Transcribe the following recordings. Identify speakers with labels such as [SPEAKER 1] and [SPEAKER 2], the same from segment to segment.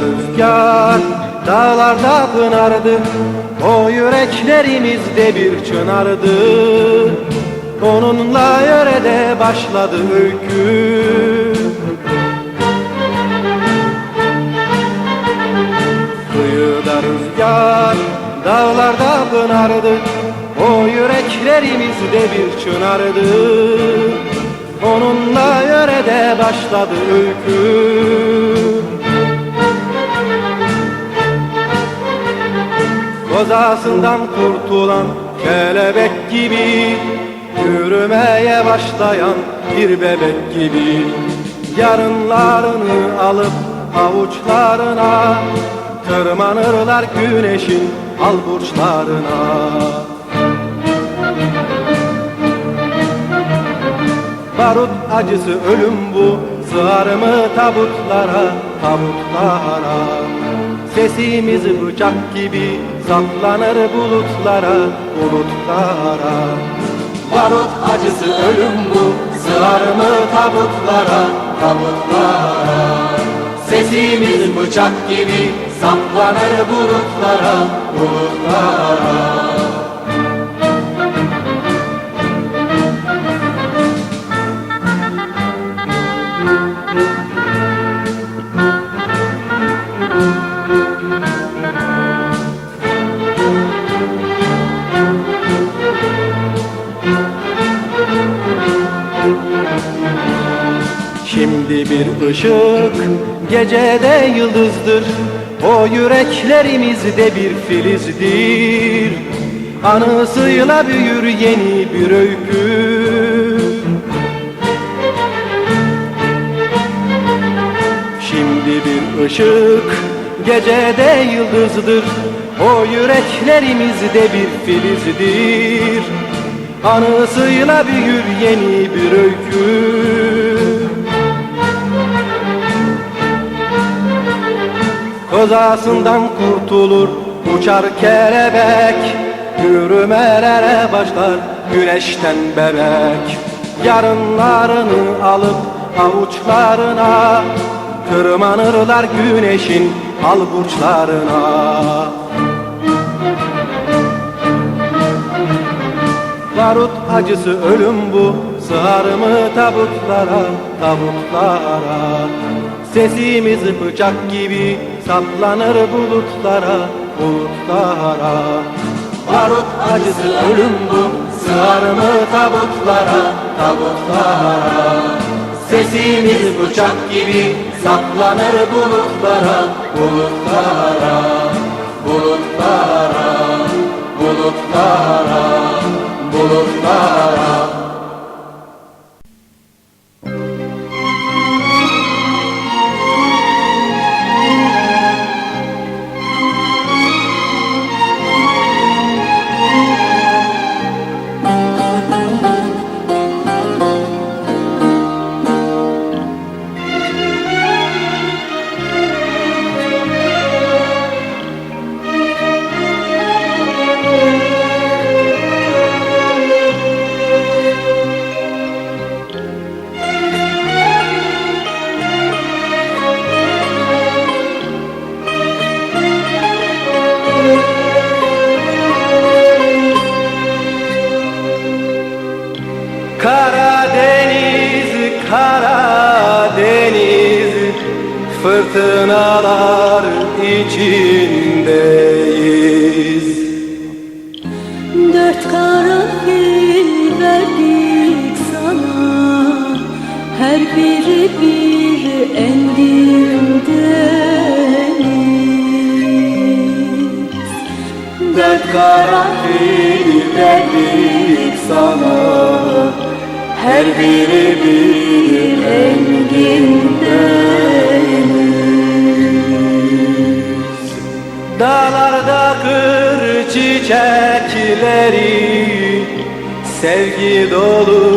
[SPEAKER 1] rüzgar Dağlarda pınardı. O yüreklerimizde bir çınardı. Onunla yörede başladı öykü. Kıyıda rüzgar Dağlarda pınardı. O yüreklerimizde bir çınardı. Onunla yörede başladı öykü Kozasından kurtulan kelebek gibi Yürümeye başlayan bir bebek gibi. Yarınlarını alıp avuçlarına Tırmanırlar güneşin al burçlarına Barut acısı ölüm bu Sığar mı tabutlara, tabutlara. Sesimiz bıçak gibi saplanır bulutlara, bulutlara. Barut acısı ölüm bu Sığar mı tabutlara, tabutlara? Sesimiz bıçak gibi saplanır bulutlara, bulutlara Şimdi bir ışık. Gecede yıldızdır O yüreklerimizde bir filizdir. Anısıyla büyür yeni bir öykü. Şimdi bir ışık gecede yıldızdır O yüreklerimizde bir filizdir. Anısıyla büyür yeni bir öykü Kozasından kurtulur uçar kelebek Yürümelere başlar güneşten bebek. Yarınlarını alıp avuçlarına Tırmanırlar güneşin al burçlarına Barut acısı ölüm bu Sığar mı tabutlara, tabutlara? Sesimiz bıçak gibi saplanır bulutlara, bulutlara. Barut acısı ölüm bu Sığar mı tabutlara, tabutlara? Sesimiz bıçak gibi saplanır bulutlara, bulutlara Bulutlara, Fırtınalar içindeyiz.
[SPEAKER 2] Dört karanfil verdik sana. Her biri bir deniz
[SPEAKER 1] Dört karanfil verdik sana. Her biri bir engin çiçekleri Sevgi dolu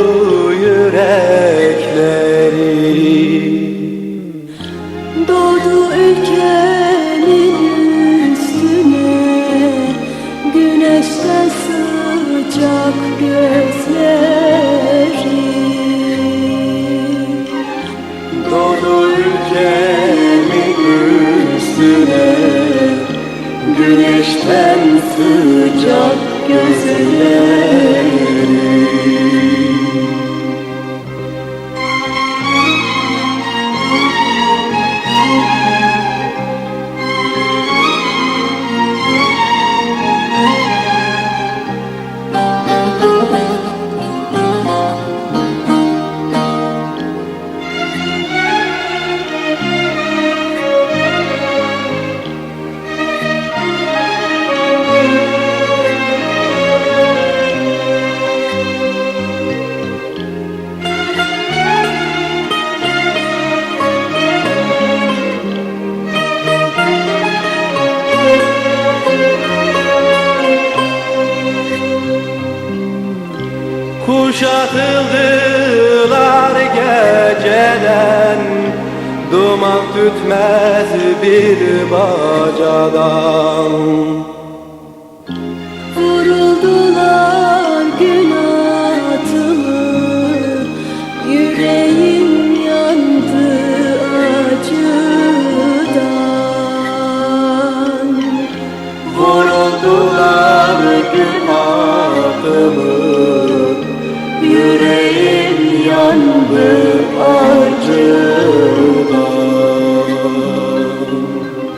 [SPEAKER 1] Kuşatıldılar geceden. Duman
[SPEAKER 2] tütmez bir bacadan.